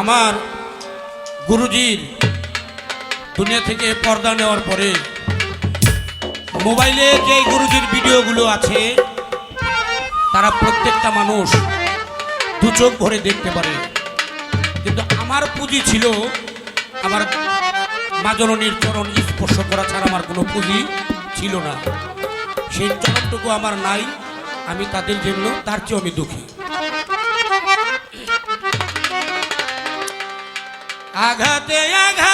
আমার গুরুজির দুনিয়া থেকে পর্দা নেওয়ার পরে মোবাইলে যে গুরুজির ভিডিওগুলো আছে, তারা প্রত্যেকটা মানুষ দু চোখ ভরে দেখতে পারে। কিন্তু আমার পুঁজি ছিল, আমার মাজননীর চরণ স্পর্শ করা ছাড়া আমার কোনো পুঁজি ছিল না। সেই চরণটুকু আমার নাই, আমি তাদের জন্য, তার চেয়েও আমি দুঃখী। আঘাতে আঘাতে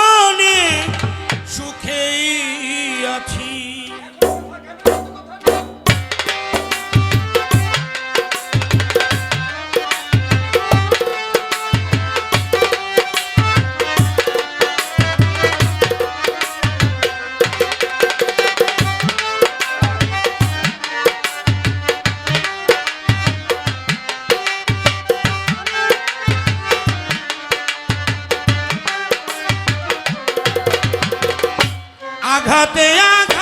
আঘাতে আঘাত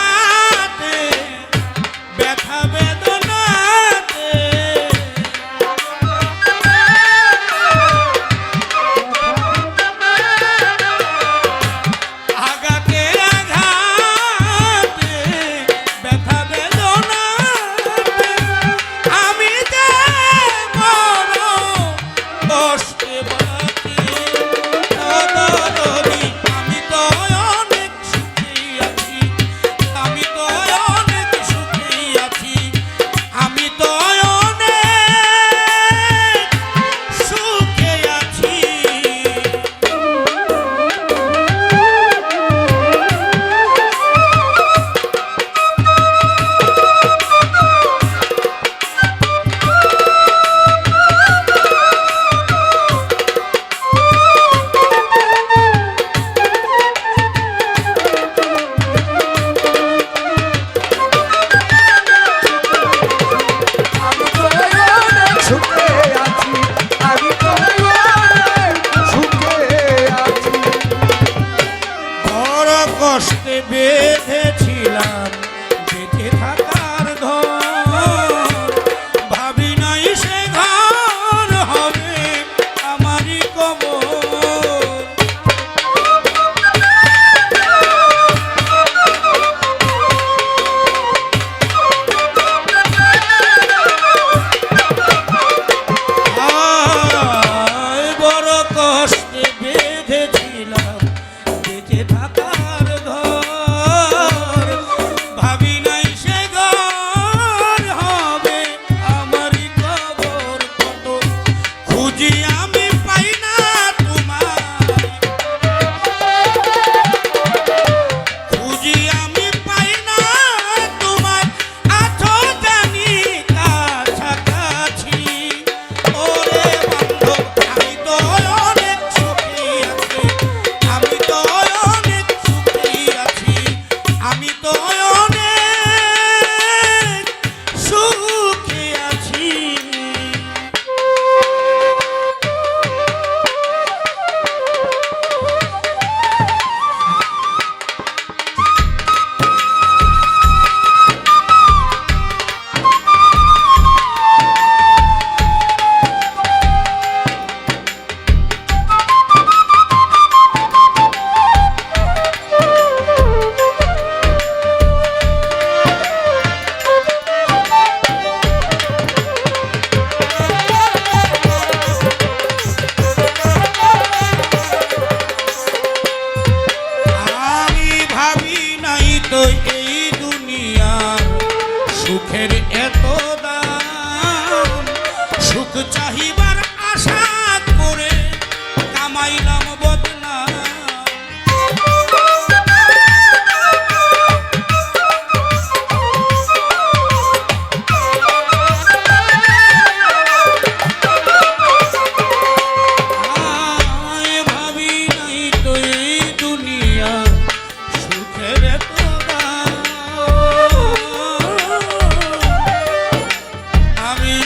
Javi.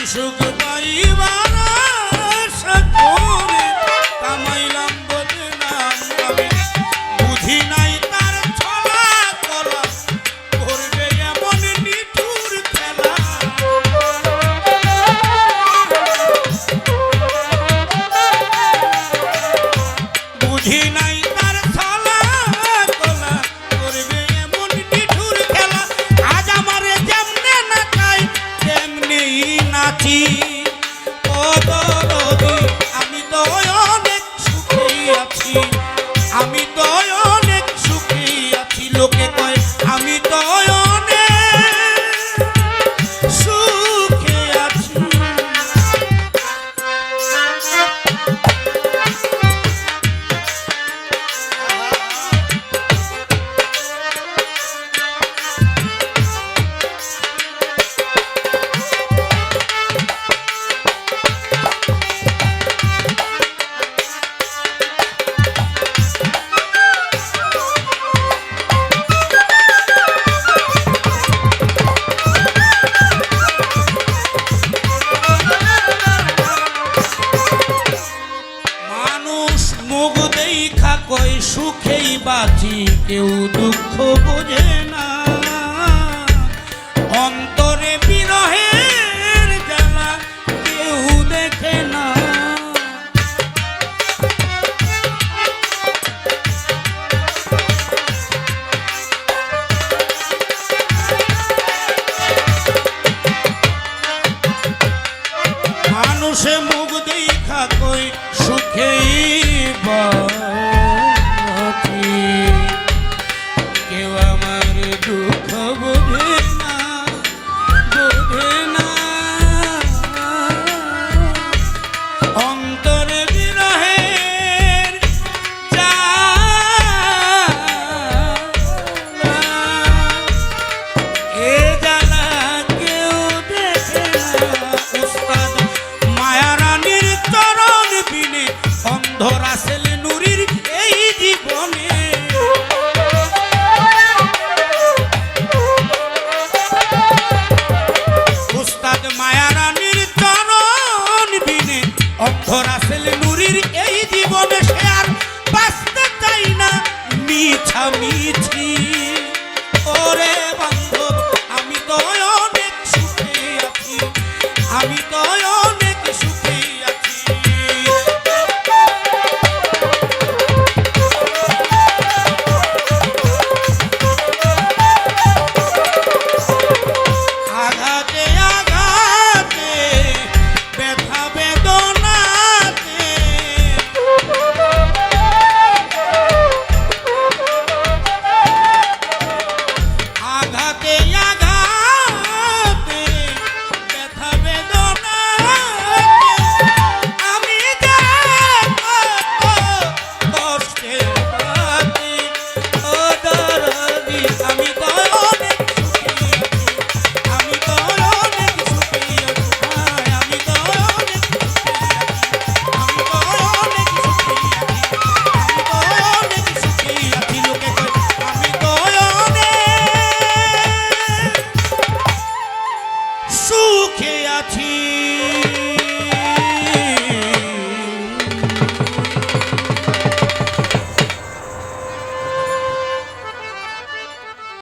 সুখ পাইবার conteúdo.